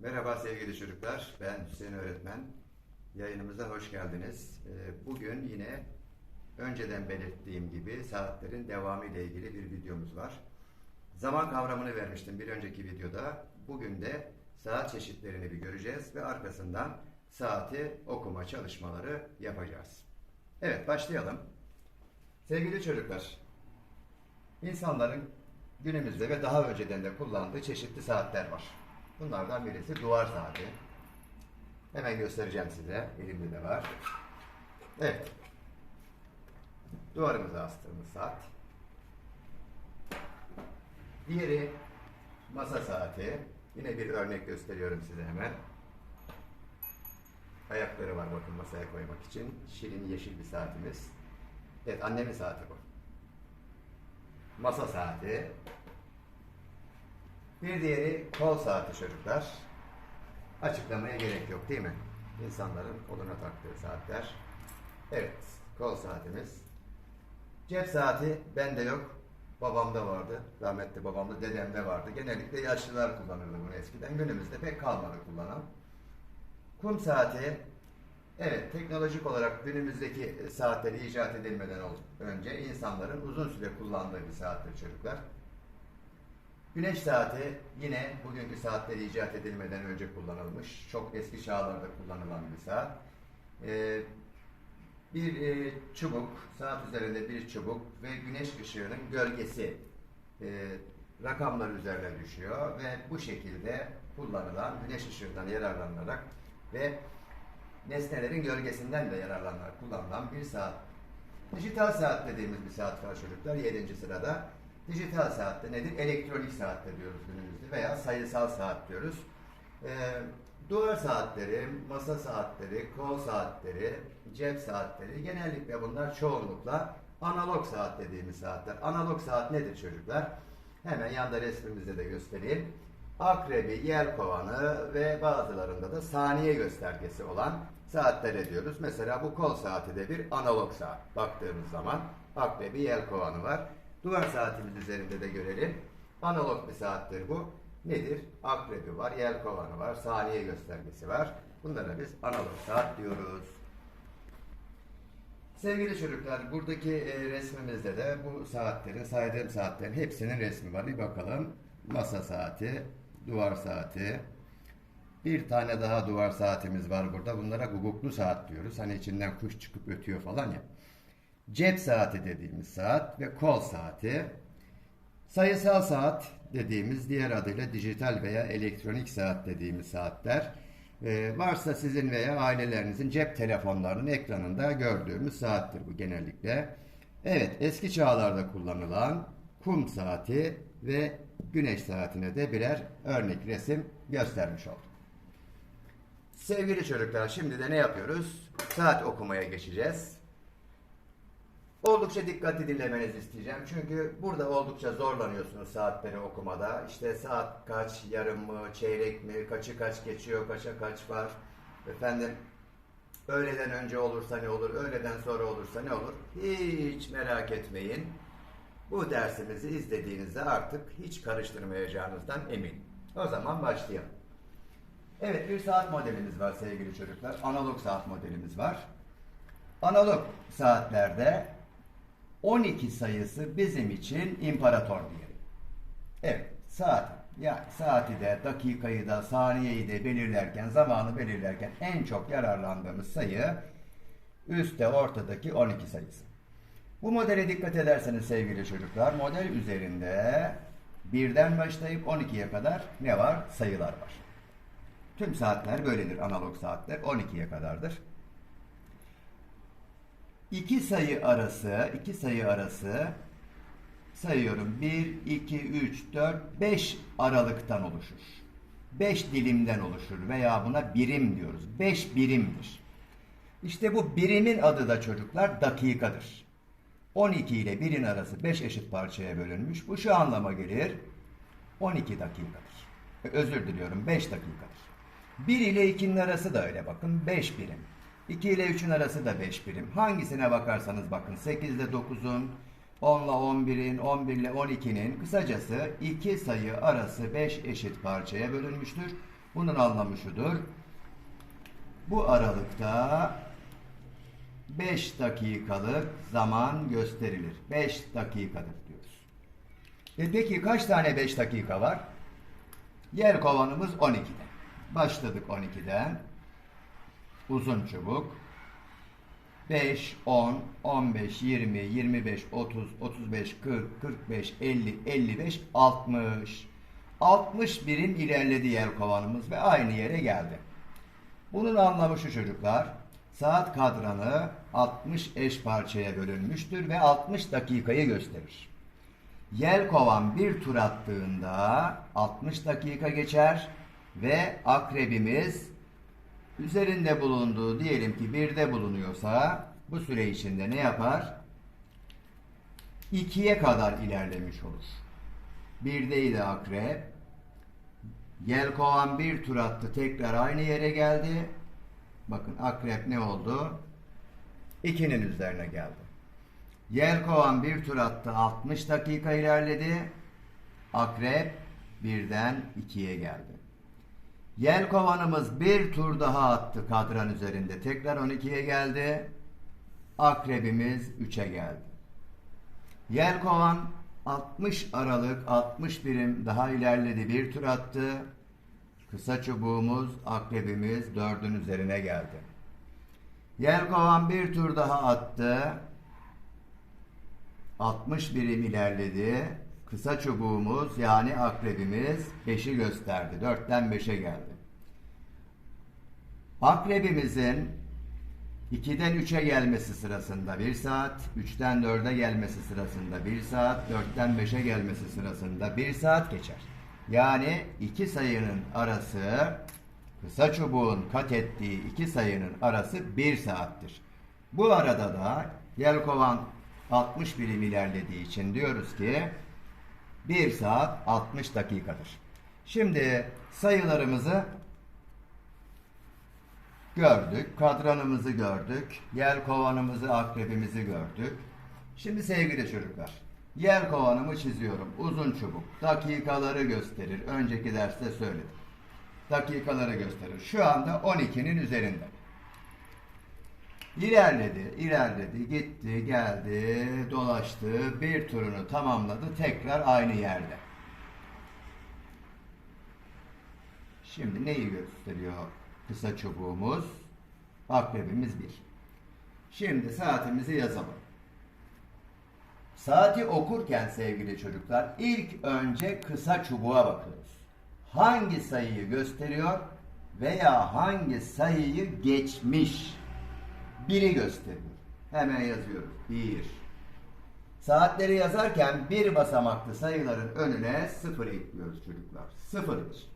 Merhaba sevgili çocuklar, ben Hüseyin Öğretmen. Yayınımıza hoş geldiniz. Ee, Bugün yine önceden belirttiğim gibi saatlerin devamı ile ilgili bir videomuz var. Zaman kavramını vermiştim bir önceki videoda. Bugün de saat çeşitlerini bir göreceğiz ve arkasından saati okuma çalışmaları yapacağız. Evet, başlayalım. Sevgili çocuklar, insanların günümüzde ve daha önceden de kullandığı çeşitli saatler var. Bunlardan birisi duvar saati. Hemen göstereceğim size. Elimde de var. Evet. Duvarımıza astığımız saat. Diğeri masa saati. Yine bir örnek gösteriyorum size hemen. Ayakları var bakın masaya koymak için. Şirin yeşil bir saatimiz. Evet annemin saati bu. Masa saati. Bir diğeri kol saati çocuklar. Açıklamaya gerek yok değil mi? İnsanların koluna taktığı saatler. Evet, kol saatimiz. Cep saati bende yok. Babamda vardı. Rahmetli babamda, dedemde vardı. Genellikle yaşlılar kullanırdı bunu eskiden. Günümüzde pek kalmadı kullanan. Kum saati Evet, teknolojik olarak günümüzdeki saatler icat edilmeden önce insanların uzun süre kullandığı bir saattir çocuklar. Güneş saati yine bugünkü saatler icat edilmeden önce kullanılmış. Çok eski çağlarda kullanılan bir saat. Ee, bir e, çubuk, saat üzerinde bir çubuk ve güneş ışığının gölgesi e, rakamlar üzerine düşüyor ve bu şekilde kullanılan güneş ışığından yararlanarak ve nesnelerin gölgesinden de yararlanarak kullanılan bir saat. Dijital saat dediğimiz bir saat var çocuklar 7. sırada. Dijital saatte nedir? Elektronik saatte diyoruz günümüzde veya sayısal saat diyoruz. Ee, duvar saatleri, masa saatleri, kol saatleri, cep saatleri genellikle bunlar çoğunlukla analog saat dediğimiz saatler. Analog saat nedir çocuklar? Hemen yanda resmimizde de göstereyim. Akrebi, yelkovanı ve bazılarında da saniye göstergesi olan saatler ediyoruz. Mesela bu kol saati de bir analog saat. Baktığımız zaman akrebi, yelkovanı var. Duvar saatimiz üzerinde de görelim. Analog bir saattir bu. Nedir? Akrebi var, yelkovanı var, saniye göstergesi var. Bunlara biz analog saat diyoruz. Sevgili çocuklar, buradaki e, resmimizde de bu saatlerin, saydığım saatlerin hepsinin resmi var. Bir bakalım. Masa saati, duvar saati. Bir tane daha duvar saatimiz var burada. Bunlara guguklu saat diyoruz. Hani içinden kuş çıkıp ötüyor falan ya. Cep saati dediğimiz saat ve kol saati. Sayısal saat dediğimiz diğer adıyla dijital veya elektronik saat dediğimiz saatler. Ee, varsa sizin veya ailelerinizin cep telefonlarının ekranında gördüğümüz saattir bu genellikle. Evet eski çağlarda kullanılan kum saati ve güneş saatine de birer örnek resim göstermiş olduk. Sevgili çocuklar şimdi de ne yapıyoruz? Saat okumaya geçeceğiz. Oldukça dikkatli dinlemenizi isteyeceğim. Çünkü burada oldukça zorlanıyorsunuz saatleri okumada. İşte saat kaç, yarım mı, çeyrek mi, kaçı kaç geçiyor, kaça kaç var. Efendim öğleden önce olursa ne olur, öğleden sonra olursa ne olur? Hiç merak etmeyin. Bu dersimizi izlediğinizde artık hiç karıştırmayacağınızdan eminim. O zaman başlayalım. Evet bir saat modelimiz var sevgili çocuklar. Analog saat modelimiz var. Analog saatlerde 12 sayısı bizim için imparator diyelim. Evet saat ya saati de dakikayı da saniyeyi de belirlerken zamanı belirlerken en çok yararlandığımız sayı üstte ortadaki 12 sayısı. Bu modele dikkat ederseniz sevgili çocuklar model üzerinde birden başlayıp 12'ye kadar ne var? Sayılar var. Tüm saatler böyledir analog saatler 12'ye kadardır. İki sayı arası, iki sayı arası sayıyorum 1, 2, 3, 4, 5 aralıktan oluşur. 5 dilimden oluşur veya buna birim diyoruz. 5 birimdir. İşte bu birimin adı da çocuklar dakikadır. 12 ile 1'in arası 5 eşit parçaya bölünmüş. Bu şu anlama gelir. 12 dakikadır. Özür diliyorum 5 dakikadır. 1 ile 2'nin arası da öyle bakın 5 birim. 2 ile 3'ün arası da 5 birim. Hangisine bakarsanız bakın 8 ile 9'un, 10 ile 11'in, 11 ile 12'nin kısacası iki sayı arası 5 eşit parçaya bölünmüştür. Bunun anlamı şudur. Bu aralıkta 5 dakikalık zaman gösterilir. 5 dakikadır diyoruz. E peki kaç tane 5 dakika var? Yer kovanımız 12'de. Başladık 12'den. Uzun çubuk. 5, 10, 15, 20, 25, 30, 35, 40, 45, 50, 55, 60. 60 birim ilerledi yer kovanımız ve aynı yere geldi. Bunun anlamı şu çocuklar. Saat kadranı 60 eş parçaya bölünmüştür ve 60 dakikayı gösterir. Yel kovan bir tur attığında 60 dakika geçer ve akrebimiz üzerinde bulunduğu diyelim ki birde bulunuyorsa bu süre içinde ne yapar? 2'ye kadar ilerlemiş olur. Birdeydi akrep. Yelkovan bir tur attı tekrar aynı yere geldi. Bakın akrep ne oldu? 2'nin üzerine geldi. Yelkovan bir tur attı 60 dakika ilerledi. Akrep birden 2'ye geldi. Yelkovanımız bir tur daha attı kadran üzerinde. Tekrar 12'ye geldi. Akrebimiz 3'e geldi. Yelkovan 60 Aralık 60 birim daha ilerledi. Bir tur attı. Kısa çubuğumuz, akrebimiz 4'ün üzerine geldi. Yelkovan bir tur daha attı. 60 birim ilerledi. Kısa çubuğumuz yani akrebimiz 5'i gösterdi. 4'ten 5'e geldi. Akrebimizin 2'den 3'e gelmesi sırasında 1 saat, 3'ten 4'e gelmesi sırasında 1 saat, 4'ten 5'e gelmesi sırasında 1 saat geçer. Yani iki sayının arası kısa çubuğun kat ettiği iki sayının arası 1 saattir. Bu arada da Yelkovan 60 birim ilerlediği için diyoruz ki 1 saat 60 dakikadır. Şimdi sayılarımızı gördük. Kadranımızı gördük. Yer kovanımızı, akrebimizi gördük. Şimdi sevgili çocuklar, yer kovanımı çiziyorum. Uzun çubuk. Dakikaları gösterir. Önceki derste söyledim. Dakikaları gösterir. Şu anda 12'nin üzerinde. İlerledi, ilerledi, gitti, geldi, dolaştı, bir turunu tamamladı, tekrar aynı yerde. Şimdi neyi gösteriyor kısa çubuğumuz? Akrebimiz bir. Şimdi saatimizi yazalım. Saati okurken sevgili çocuklar ilk önce kısa çubuğa bakıyoruz. Hangi sayıyı gösteriyor veya hangi sayıyı geçmiş? Biri gösteriyor. Hemen yazıyoruz. Bir. Saatleri yazarken bir basamaklı sayıların önüne sıfır ekliyoruz çocuklar. Sıfırdır.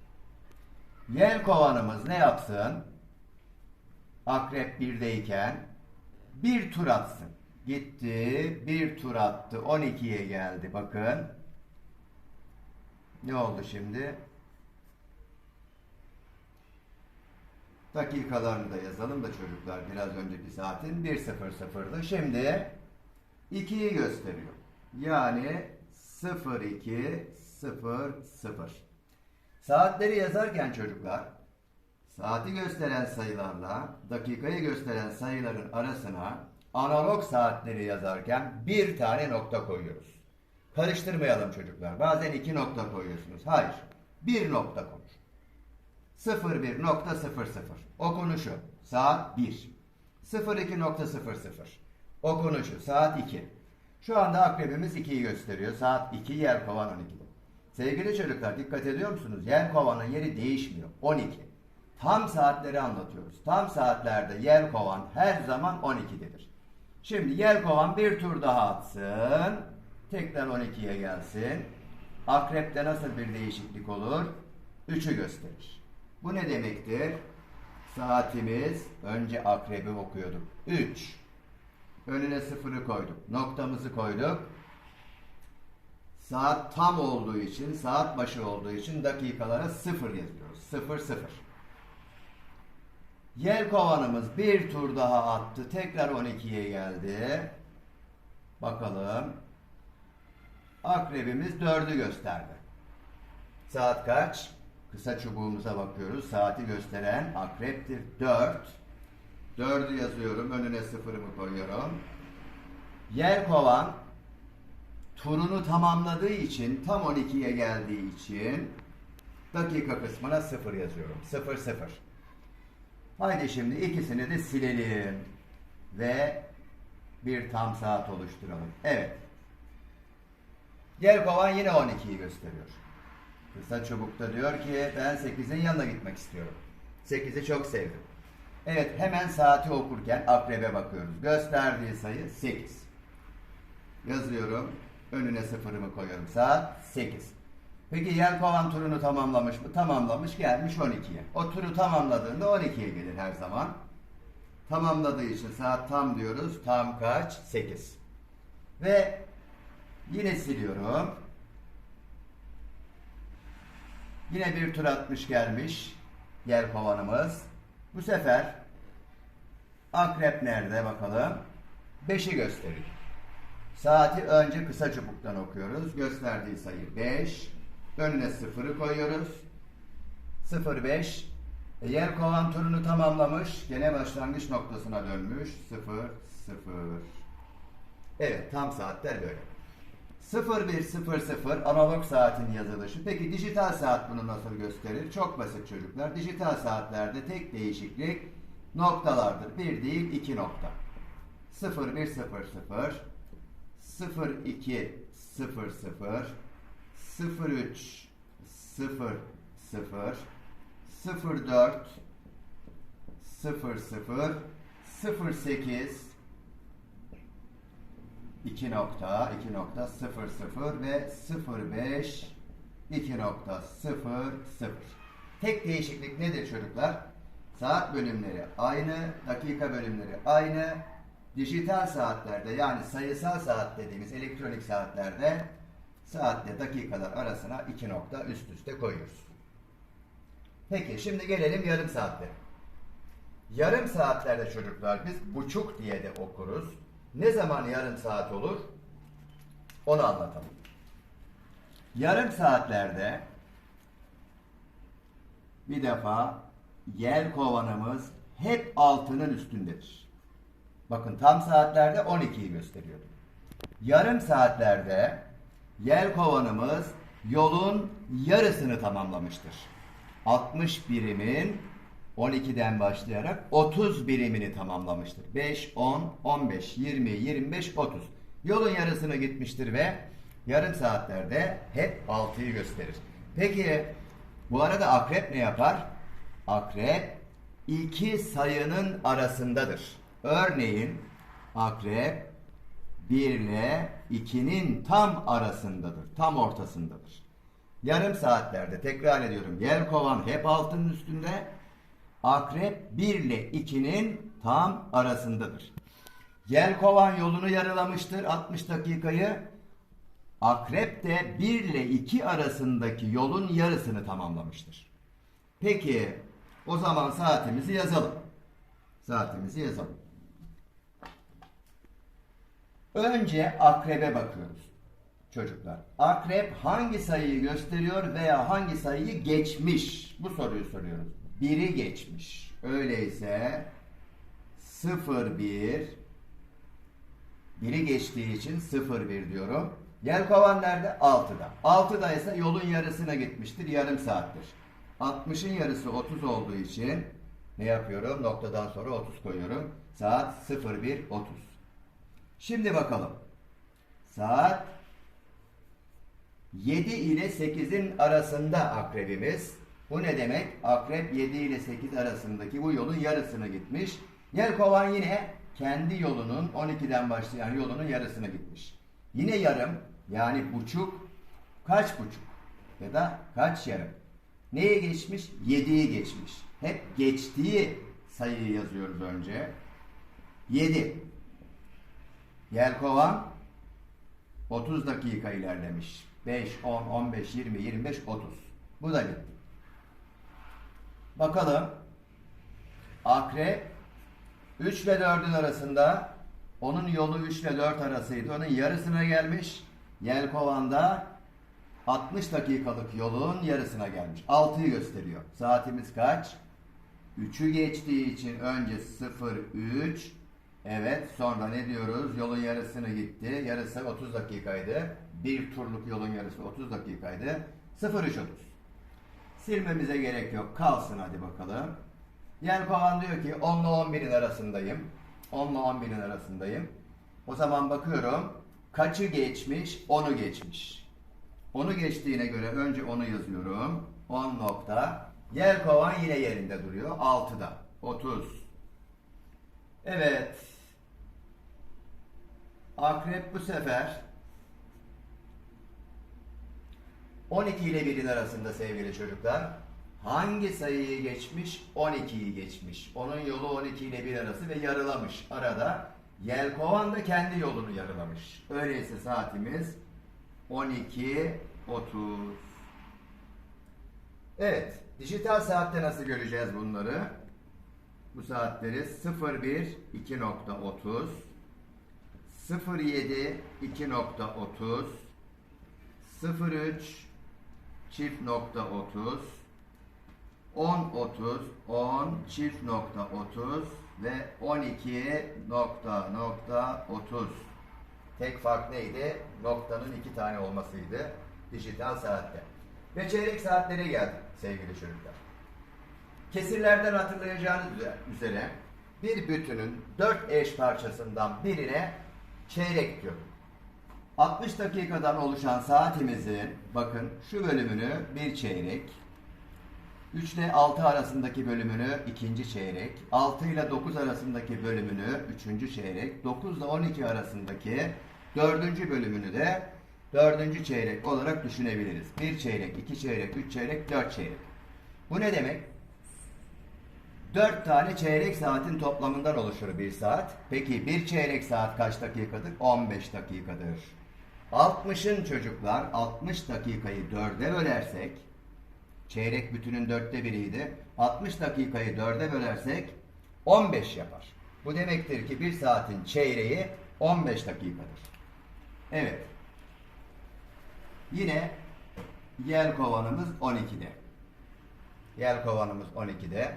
Yel kovanımız ne yapsın? Akrep birdeyken bir tur atsın. Gitti, bir tur attı, 12'ye geldi. Bakın. Ne oldu şimdi? Dakikalarını da yazalım da çocuklar biraz önceki saatin 1.00'dı. Şimdi 2'yi gösteriyor. Yani 0200. Saatleri yazarken çocuklar saati gösteren sayılarla dakikayı gösteren sayıların arasına analog saatleri yazarken bir tane nokta koyuyoruz. Karıştırmayalım çocuklar. Bazen iki nokta koyuyorsunuz. Hayır. Bir nokta konur. 01.00 okunuşu saat 1 02.00 okunuşu saat 2 şu anda akrebimiz 2'yi gösteriyor. Saat 2 yer kovan 12'de sevgili çocuklar dikkat ediyor musunuz? Yer kovanın yeri değişmiyor. 12 tam saatleri anlatıyoruz. Tam saatlerde yer kovan her zaman 12'dedir şimdi yer kovan bir tur daha atsın. Tekrar 12'ye gelsin. Akrepte nasıl bir değişiklik olur? 3'ü gösterir bu ne demektir? Saatimiz önce akrebi okuyorduk. 3. Önüne sıfırı koyduk. Noktamızı koyduk. Saat tam olduğu için, saat başı olduğu için dakikalara sıfır yazıyoruz. Sıfır sıfır. Yer kovanımız bir tur daha attı. Tekrar 12'ye geldi. Bakalım. Akrebimiz 4'ü gösterdi. Saat kaç? Kısa çubuğumuza bakıyoruz. Saati gösteren akreptir. 4. 4'ü yazıyorum. Önüne sıfırımı koyuyorum. Yelkovan turunu tamamladığı için tam 12'ye geldiği için dakika kısmına 0 yazıyorum. 0 0. Haydi şimdi ikisini de silelim ve bir tam saat oluşturalım. Evet. Yelkovan yine 12'yi gösteriyor. Kısa çubukta diyor ki ben 8'in yanına gitmek istiyorum. 8'i çok sevdim. Evet hemen saati okurken akrebe bakıyoruz. Gösterdiği sayı 8. Yazıyorum. Önüne sıfırımı koyuyorum. Saat 8. Peki Yelkovan turunu tamamlamış mı? Tamamlamış gelmiş 12'ye. O turu tamamladığında 12'ye gelir her zaman. Tamamladığı için saat tam diyoruz. Tam kaç? 8. Ve yine siliyorum. Yine bir tur atmış gelmiş Yelkovanımız. Bu sefer akrep nerede bakalım? 5'i gösteriyor. Saati önce kısa çubuktan okuyoruz. Gösterdiği sayı 5. Önüne sıfırı koyuyoruz. 05. E, yer kovan turunu tamamlamış. Gene başlangıç noktasına dönmüş. 0 0. Evet tam saatler böyle. 0100 analog saatin yazılışı. Peki dijital saat bunu nasıl gösterir? Çok basit çocuklar. Dijital saatlerde tek değişiklik noktalardır. Bir değil iki nokta. 0100 02 00 03 00 04 00 08 2 nokta 2 nokta 00 ve 05 2 nokta 00 Tek değişiklik nedir çocuklar? Saat bölümleri aynı, dakika bölümleri aynı. Dijital saatlerde yani sayısal saat dediğimiz elektronik saatlerde saatle dakikalar arasına iki nokta üst üste koyuyoruz. Peki şimdi gelelim yarım saatlere. Yarım saatlerde çocuklar biz buçuk diye de okuruz. Ne zaman yarım saat olur? Onu anlatalım. Yarım saatlerde bir defa yer kovanımız hep altının üstündedir. Bakın tam saatlerde 12'yi gösteriyordu. Yarım saatlerde yer kovanımız yolun yarısını tamamlamıştır. 60 birimin 12'den başlayarak 30 birimini tamamlamıştır. 5, 10, 15, 20, 25, 30. Yolun yarısını gitmiştir ve yarım saatlerde hep 6'yı gösterir. Peki bu arada akrep ne yapar? Akrep iki sayının arasındadır. Örneğin akrep 1 ile 2'nin tam arasındadır. Tam ortasındadır. Yarım saatlerde tekrar ediyorum. Yer kovan hep altının üstünde. Akrep 1 ile 2'nin tam arasındadır. Yelkovan yolunu yarılamıştır 60 dakikayı. Akrep de 1 ile 2 arasındaki yolun yarısını tamamlamıştır. Peki o zaman saatimizi yazalım. Saatimizi yazalım. Önce akrebe bakıyoruz çocuklar. Akrep hangi sayıyı gösteriyor veya hangi sayıyı geçmiş? Bu soruyu soruyoruz. Biri geçmiş. Öyleyse 0 1 biri geçtiği için 0 1 diyorum. Yelkovan nerede? 6'da. 6'da ise yolun yarısına gitmiştir. Yarım saattir. 60'ın yarısı 30 olduğu için ne yapıyorum? Noktadan sonra 30 koyuyorum. Saat 01.30. Şimdi bakalım. Saat 7 ile 8'in arasında akrebimiz. Bu ne demek? Akrep 7 ile 8 arasındaki bu yolun yarısını gitmiş. Yelkovan yine kendi yolunun 12'den başlayan yolunun yarısını gitmiş. Yine yarım yani buçuk kaç buçuk ya da kaç yarım? Neye geçmiş? 7'yi geçmiş. Hep geçtiği sayıyı yazıyoruz önce. 7. Yelkovan 30 dakika ilerlemiş. 5, 10, 15, 20, 25, 30. Bu da bitti. Bakalım. Akrep 3 ile 4'ün arasında onun yolu 3 ile 4 arasıydı. Onun yarısına gelmiş. Yelkovan'da 60 dakikalık yolun yarısına gelmiş. 6'yı gösteriyor. Saatimiz kaç? 3'ü geçtiği için önce 0 3 Evet sonra ne diyoruz? Yolun yarısını gitti. Yarısı 30 dakikaydı. Bir turluk yolun yarısı 30 dakikaydı. 0 3 30. Silmemize gerek yok. Kalsın hadi bakalım. Yelkovan diyor ki 10 ile 11'in arasındayım. 10 ile 11'in arasındayım. O zaman bakıyorum. Kaçı geçmiş? 10'u geçmiş. Onu geçtiğine göre önce onu yazıyorum. 10 nokta. Yelkovan yine yerinde duruyor. 6'da. 30. Evet. Akrep bu sefer 12 ile 1'in arasında sevgili çocuklar. Hangi sayıyı geçmiş? 12'yi geçmiş. Onun yolu 12 ile 1 arası ve yarılamış. Arada Yelkovan da kendi yolunu yarılamış. Öyleyse saatimiz 12.30. Evet. Dijital saatte nasıl göreceğiz bunları? Bu saatleri 01 2.30 07 2.30 03 çift nokta 30 10 30 10 çift nokta 30 ve 12 nokta nokta 30 tek fark neydi? Noktanın iki tane olmasıydı dijital saatte. Ve çeyrek saatlere geldik sevgili çocuklar. Kesirlerden hatırlayacağınız üzere bir bütünün dört eş parçasından birine çeyrek diyor. 60 dakikadan oluşan saatimizin bakın şu bölümünü bir çeyrek, 3 ile 6 arasındaki bölümünü ikinci çeyrek, 6 ile 9 arasındaki bölümünü üçüncü çeyrek, 9 ile 12 arasındaki dördüncü bölümünü de dördüncü çeyrek olarak düşünebiliriz. Bir çeyrek, iki çeyrek, üç çeyrek, dört çeyrek. Bu ne demek? 4 tane çeyrek saatin toplamından oluşur bir saat. Peki bir çeyrek saat kaç dakikadır? 15 dakikadır. 60'ın çocuklar 60 dakikayı 4'e bölersek çeyrek bütünün dörtte biriydi. 60 dakikayı 4'e bölersek 15 yapar. Bu demektir ki bir saatin çeyreği 15 dakikadır. Evet. Yine yer kovanımız 12'de. Yer kovanımız 12'de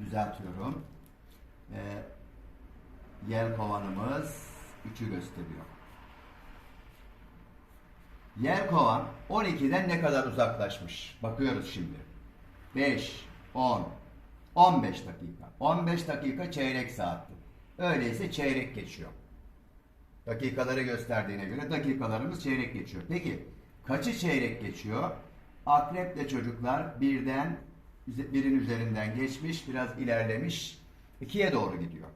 düzeltiyorum. Ee, yer kovanımız 3'ü gösteriyor. Yer kovan 12'den ne kadar uzaklaşmış? Bakıyoruz şimdi. 5, 10, 15 dakika. 15 dakika çeyrek saatti. Öyleyse çeyrek geçiyor. Dakikaları gösterdiğine göre dakikalarımız çeyrek geçiyor. Peki kaçı çeyrek geçiyor? Akreple çocuklar birden birin üzerinden geçmiş, biraz ilerlemiş, ikiye doğru gidiyor.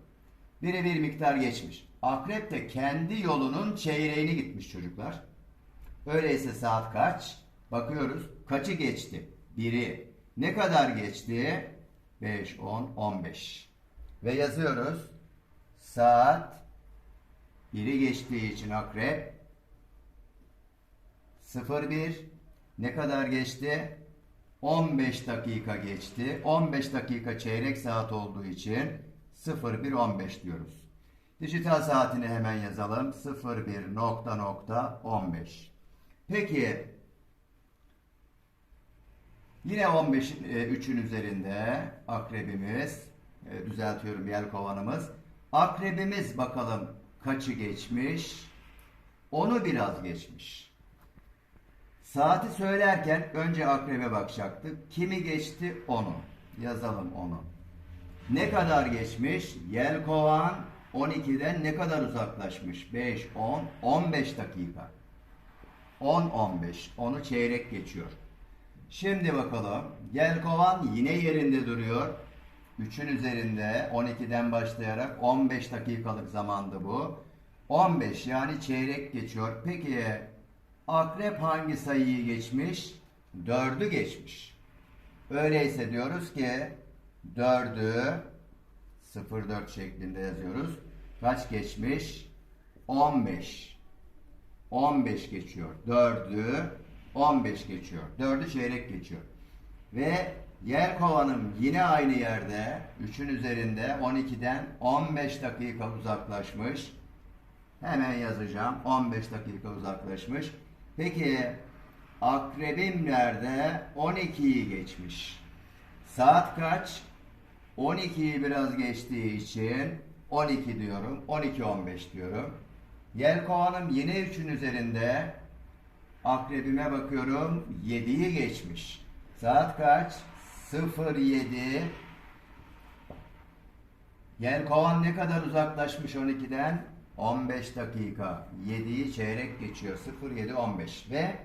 Biri bir miktar geçmiş. Akrep de kendi yolunun çeyreğini gitmiş çocuklar. Öyleyse saat kaç? Bakıyoruz. Kaçı geçti? Biri. Ne kadar geçti? 5, 10, 15. Ve yazıyoruz. Saat biri geçtiği için akrep 01 ne kadar geçti? 15 dakika geçti. 15 dakika çeyrek saat olduğu için 01.15 diyoruz. Dijital saatini hemen yazalım. 01 nokta nokta 15. Peki yine 15'in 3'ün üzerinde akrebimiz e, düzeltiyorum yelkovanımız. Akrebimiz bakalım kaçı geçmiş? Onu biraz geçmiş. Saati söylerken önce akrebe bakacaktık. Kimi geçti? Onu. Yazalım onu. Ne kadar geçmiş? Yelkovan 12'den ne kadar uzaklaşmış? 5, 10, 15 dakika. 10, 15. Onu çeyrek geçiyor. Şimdi bakalım. Yelkovan yine yerinde duruyor. 3'ün üzerinde 12'den başlayarak 15 dakikalık zamandı bu. 15 yani çeyrek geçiyor. Peki Akrep hangi sayıyı geçmiş? 4'ü geçmiş. Öyleyse diyoruz ki 4'ü 04 şeklinde yazıyoruz. Kaç geçmiş? 15. 15 geçiyor. 4'ü 15 geçiyor. 4'ü çeyrek geçiyor. Ve yer kovanım yine aynı yerde 3'ün üzerinde 12'den 15 dakika uzaklaşmış. Hemen yazacağım. 15 dakika uzaklaşmış. Peki akrebim nerede? 12'yi geçmiş. Saat kaç? 12'yi biraz geçtiği için 12 diyorum. 12-15 diyorum. Yelkovanım yine 3'ün üzerinde. Akrebime bakıyorum. 7'yi geçmiş. Saat kaç? 07. Yelkovan ne kadar uzaklaşmış 12'den? 15 dakika. 7'yi çeyrek geçiyor. 07-15 ve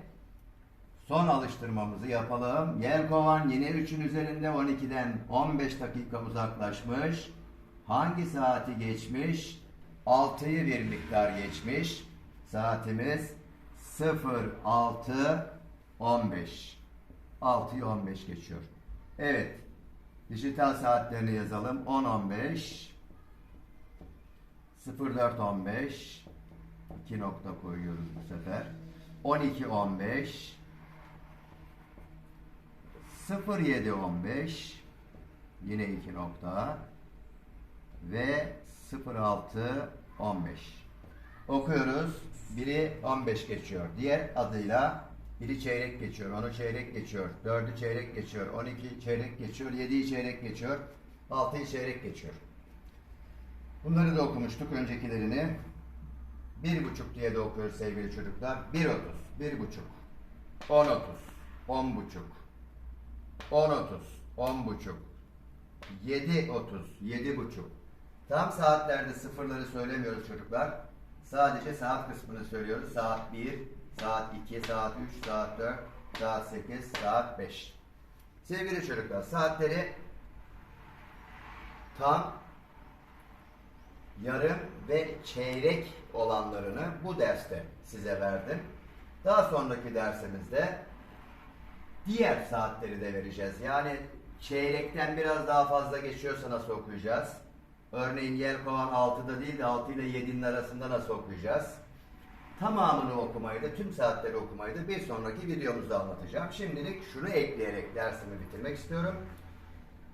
son alıştırmamızı yapalım. Yelkovan yine 3'ün üzerinde 12'den 15 dakika uzaklaşmış. Hangi saati geçmiş? 6'yı bir miktar geçmiş. Saatimiz 06 15. 6'yı 15 geçiyor. Evet. Dijital saatlerini yazalım. 10 15 04 15 2 nokta koyuyoruz bu sefer. 12 15 07 15 yine 2 nokta ve 06 15 okuyoruz. Biri 15 geçiyor. Diğer adıyla biri çeyrek geçiyor, onu çeyrek geçiyor, dördü çeyrek geçiyor, 12 çeyrek geçiyor, 7'yi çeyrek geçiyor, 6'yı çeyrek geçiyor. Bunları da okumuştuk öncekilerini. Bir buçuk diye de okuyoruz sevgili çocuklar. Bir otuz, bir buçuk, on otuz, on buçuk, on otuz, on buçuk, yedi otuz, yedi buçuk. Tam saatlerde sıfırları söylemiyoruz çocuklar. Sadece saat kısmını söylüyoruz. Saat 1, saat 2, saat 3, saat 4, saat 8, saat 5. Sevgili çocuklar saatleri tam yarım ve çeyrek olanlarını bu derste size verdim. Daha sonraki dersimizde diğer saatleri de vereceğiz. Yani çeyrekten biraz daha fazla geçiyorsa nasıl okuyacağız? Örneğin Yelkovan 6'da değil de 6 ile 7'nin arasında nasıl okuyacağız? Tamamını okumayı da, tüm saatleri okumayı da bir sonraki videomuzda anlatacağım. Şimdilik şunu ekleyerek dersimi bitirmek istiyorum.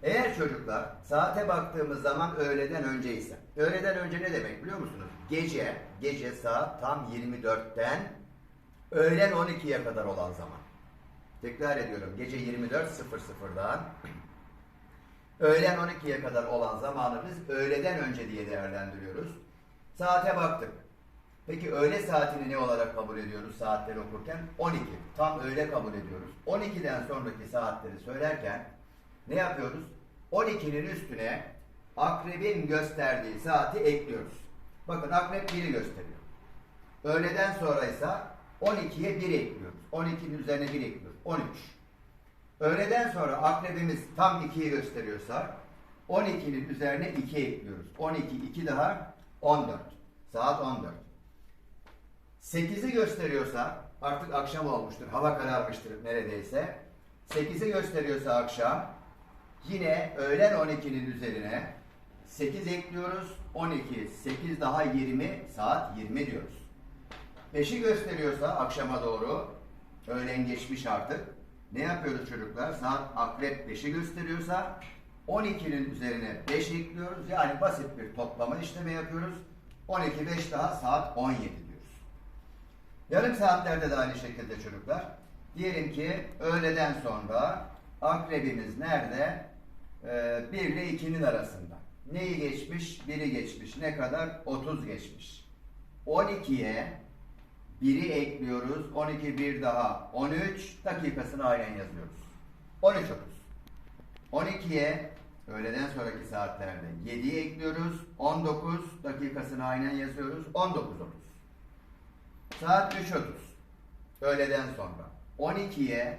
Eğer çocuklar saate baktığımız zaman öğleden önce ise, öğleden önce ne demek biliyor musunuz? Gece, gece saat tam 24'ten öğlen 12'ye kadar olan zaman. Tekrar ediyorum, gece 24.00'dan öğlen 12'ye kadar olan zamanı biz öğleden önce diye değerlendiriyoruz. Saate baktık. Peki öğle saatini ne olarak kabul ediyoruz saatleri okurken? 12. Tam öğle kabul ediyoruz. 12'den sonraki saatleri söylerken ne yapıyoruz? 12'nin üstüne akrebin gösterdiği saati ekliyoruz. Bakın akrep 1'i gösteriyor. Öğleden sonra ise 12'ye 1 ekliyoruz. 12'nin üzerine 1 ekliyoruz. 13. Öğleden sonra akrebimiz tam 2'yi gösteriyorsa 12'nin üzerine 2 ekliyoruz. 12, 2 daha 14. Saat 14. 8'i gösteriyorsa artık akşam olmuştur. Hava kararmıştır neredeyse. 8'i gösteriyorsa akşam yine öğlen 12'nin üzerine 8 ekliyoruz. 12, 8 daha 20 saat 20 diyoruz. 5'i gösteriyorsa akşama doğru öğlen geçmiş artık. Ne yapıyoruz çocuklar? Saat akrep 5'i gösteriyorsa 12'nin üzerine 5 ekliyoruz. Yani basit bir toplama işlemi yapıyoruz. 12, 5 daha saat 17 diyoruz. Yarım saatlerde de aynı şekilde çocuklar. Diyelim ki öğleden sonra akrebimiz nerede? Ee, 1 ile 2'nin arasında. Neyi geçmiş? 1'i geçmiş. Ne kadar? 30 geçmiş. 12'ye 1'i ekliyoruz. 12 bir daha 13 dakikasını aynen yazıyoruz. 13 30. 12'ye öğleden sonraki saatlerde 7'yi ekliyoruz. 19 dakikasını aynen yazıyoruz. 19 30. Saat 3.30. Öğleden sonra. 12'ye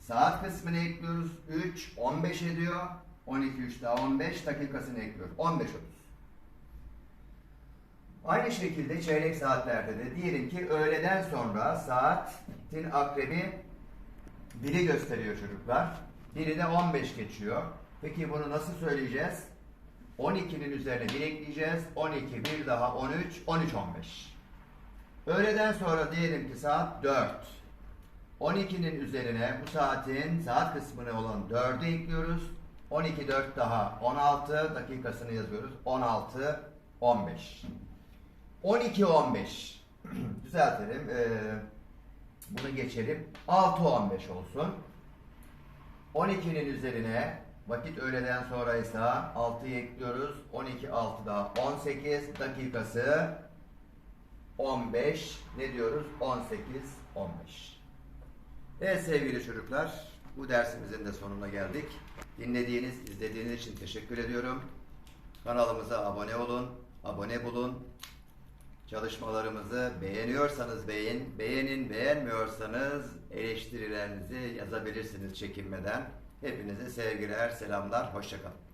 saat kısmını ekliyoruz. 3 15 ediyor. 12 3 daha 15 dakikasını ekliyoruz. 15 30. Aynı şekilde çeyrek saatlerde de diyelim ki öğleden sonra saatin akrebi biri gösteriyor çocuklar. Biri de 15 geçiyor. Peki bunu nasıl söyleyeceğiz? 12'nin üzerine 1 ekleyeceğiz. 12, 1 daha 13, 13, 15. Öğleden sonra diyelim ki saat 4. 12'nin üzerine bu saatin saat kısmına olan 4'ü ekliyoruz. 12, 4 daha 16 dakikasını yazıyoruz. 16, 15. 12 15. Düzeltelim. Ee, Bunu geçelim. 6 15 olsun. 12'nin üzerine vakit öğleden sonra ise 6'yı ekliyoruz. 12 6 daha 18 dakikası 15 ne diyoruz? 18 15. Evet sevgili çocuklar, bu dersimizin de sonuna geldik. Dinlediğiniz, izlediğiniz için teşekkür ediyorum. Kanalımıza abone olun, abone bulun. Çalışmalarımızı beğeniyorsanız beğen, beğenin, beğenmiyorsanız eleştirilerinizi yazabilirsiniz çekinmeden. Hepinize sevgiler, selamlar, hoşçakalın.